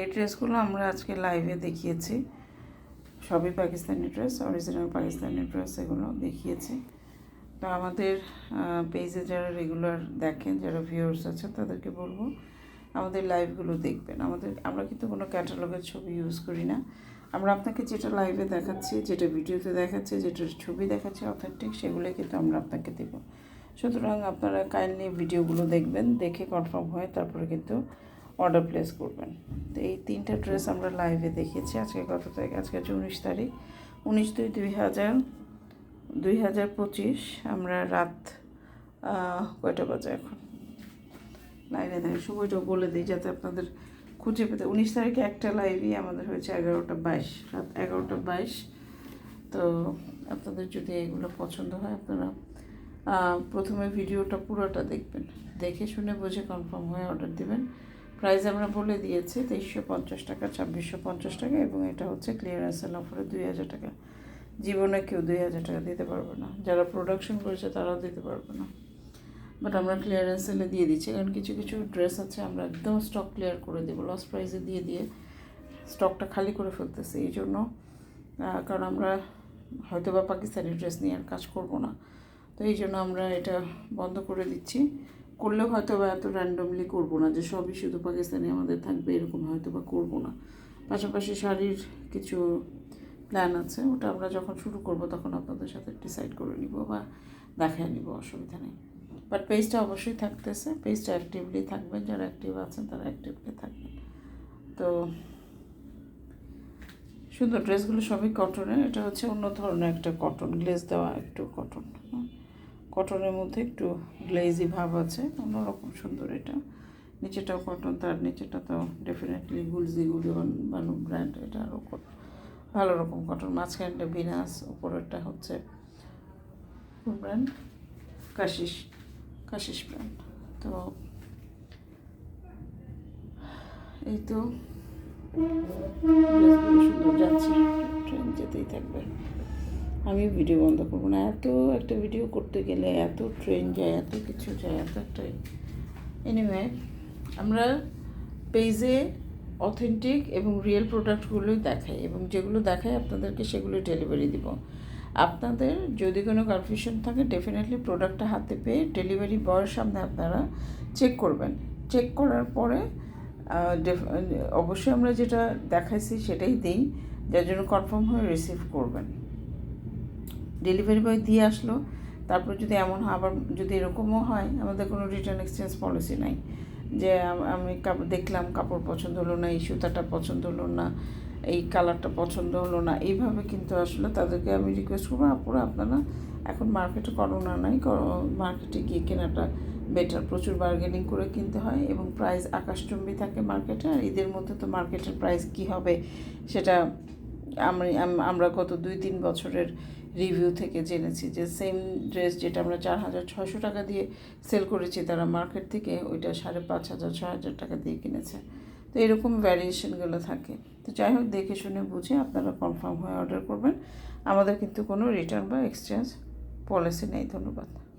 এই ড্রেসগুলো আমরা আজকে লাইভে দেখিয়েছি। সবই Pakistani dress original Pakistani dress এগুলো দেখিয়েছি। তো আমাদের পেজে যারা রেগুলার দেখেন, যারা ভিউয়ার্স আছে, তাদেরকে বলব, আমাদের লাইভগুলো দেখবেন। আমাদের, আমরা কিন্তু কোনো ক্যাটালগের ছবি ইউজ করি না। আমরা আপনাকে যেটা লাইভে দেখাচ্ছি, যেটা ভিডিওতে দেখাচ্ছি, যেটা ছবি দেখাচ্ছি অথেন্টিক সেগুলোই কিন্তু আমরা আপনাকে দেবো। সুতরাং আপনারা কাইন্ডলি ভিডিওগুলো দেখবেন, দেখে কনফার্ম হয়ে তারপরে কিন্তু অর্ডার প্লেস করবেন। তো এই তিনটা ড্রেস আমরা লাইভে দেখেছি, আজকে কত তারিখ? আজকে হচ্ছে উনিশ তারিখ। উনিশ দুই দুই হাজার দুই হাজার পঁচিশ। আমরা রাত কয়টা বাজে এখন? লাইভে দেখে সময়টা বলে দিই যাতে আপনাদের খুঁজে পেতে। উনিশ তারিখে একটা লাইভই আমাদের হয়েছে এগারোটা বাইশ, রাত এগারোটা বাইশ। তো আপনাদের যদি এগুলো পছন্দ হয়, আপনারা প্রথমে ভিডিওটা পুরোটা দেখবেন। দেখে শুনে বুঝে কনফার্ম হয়ে অর্ডার দিবেন। প্রাইস আমরা বলে দিয়েছি তেইশশো পঞ্চাশ টাকা, ছাব্বিশশো পঞ্চাশ টাকা এবং এটা হচ্ছে ক্লিয়ারেন্সের অফারে দুই হাজার টাকা। জীবনে কেউ দুই হাজার টাকা দিতে পারবে না। যারা প্রোডাকশন করেছে তারাও দিতে পারবে না। বাট আমরা ক্লিয়ারেন্স সেলে দিয়ে দিচ্ছি, কারণ কিছু কিছু ড্রেস আছে আমরা একদম স্টক ক্লিয়ার করে দেবো। লস প্রাইসে দিয়ে দিয়ে স্টকটা খালি করে ফেলতেছি, এই জন্য কারণ আমরা হয়তো বা পাকিস্তানি ড্রেস নিয়ে আর কাজ করব না। তো এই জন্য আমরা এটা বন্ধ করে দিচ্ছি। করলেও হয়তো বা এত র্যান্ডমলি করব না, যে সবই শুধু পাকিস্তানি আমাদের থাকবে, এরকম হয়তো বা করব না। পাশাপাশি শাড়ির কিছু প্ল্যান আছে, ওটা আমরা যখন শুরু করব তখন আপনাদের সাথে ডিসাইড করে নিব বা দেখায় নিব, অসুবিধা নেই। বাট পেজটা অবশ্যই থাকতেছে পেজটা অ্যাক্টিভলি থাকবেন, যারা অ্যাক্টিভ আছেন তারা অ্যাক্টিভলি থাকবেন। তো সুন্দর ড্রেসগুলো সবই কটনের এটা হচ্ছে অন্য ধরনের একটা কটন গ্লেজ দেওয়া একটু কটন কটনের মধ্যে একটু গ্লেজি ভাব আছে, অন্যরকম সুন্দর এটা। নিচেটাও কটন তার নিচেটা তো ডেফিনেটলি গুলজি গুলি বানু ব্র্যান্ড এটা আরও ভালো রকম কটন মাঝখানটা বিনাস উপরেরটা হচ্ছে ব্র্যান্ড কাশিস কাশিস ব্র্যান্ড তো এই তো সুন্দর যাচ্ছে ট্রেন যেতেই থাকবে। আমি ভিডিও বন্ধ করব না। এত একটা ভিডিও করতে গেলে, এত ট্রেন যায়, এত কিছু যায়, এত একটা এনিওয়ে আমরা পেজে অথেন্টিক এবং রিয়েল প্রোডাক্টগুলোই দেখাই এবং যেগুলো দেখাই আপনাদেরকে সেগুলো ডেলিভারি দিব। আপনাদের যদি কোনো কনফিউশন থাকে ডেফিনেটলি প্রোডাক্টটা হাতে পেয়ে ডেলিভারি বয়ের সামনে আপনারা চেক করবেন। চেক করার পরে অবশ্যই আমরা যেটা দেখাইছি সেটাই দিই, যার জন্য কনফার্ম হয়ে রিসিভ করবেন। ডেলিভারি বয় দিয়ে আসলো। তারপর যদি এমন হয়, আবার যদি এরকমও হয়, আমাদের কোনো রিটার্ন এক্সচেঞ্জ পলিসি নাই। যে আমি দেখলাম কাপড় পছন্দ হলো না, এই সুতাটা পছন্দ হলো না, এই কালারটা পছন্দ হলো না, এইভাবে কিন্তু আসলে। তাদেরকে আমি রিকোয়েস্ট করব, আপুরা, আপনারা এখন মার্কেটে করোনা নাই মার্কেটে গিয়ে কেনাটা বেটার প্রচুর বার্গেনিং করে কিনতে হয় এবং প্রাইস আকাশচুম্বী থাকে মার্কেটে আর ঈদের মধ্যে তো মার্কেটের প্রাইস কী হবে? সেটা আমি আমরা গত দুই তিন বছরের রিভিউ থেকে জেনেছি যে সেম ড্রেস যেটা আমরা চার হাজার ছশো টাকা দিয়ে সেল করেছি, তারা মার্কেট থেকে ওইটা সাড়ে পাঁচ হাজার ছ হাজার টাকা দিয়ে কিনেছে। তো এরকম ভ্যারিয়েশনগুলো থাকে। তো যাই হোক, দেখে শুনে বুঝে আপনারা কনফার্ম হয়ে অর্ডার করবেন। আমাদের কিন্তু কোনো রিটার্ন বা এক্সচেঞ্জ পলিসি নেই। ধন্যবাদ।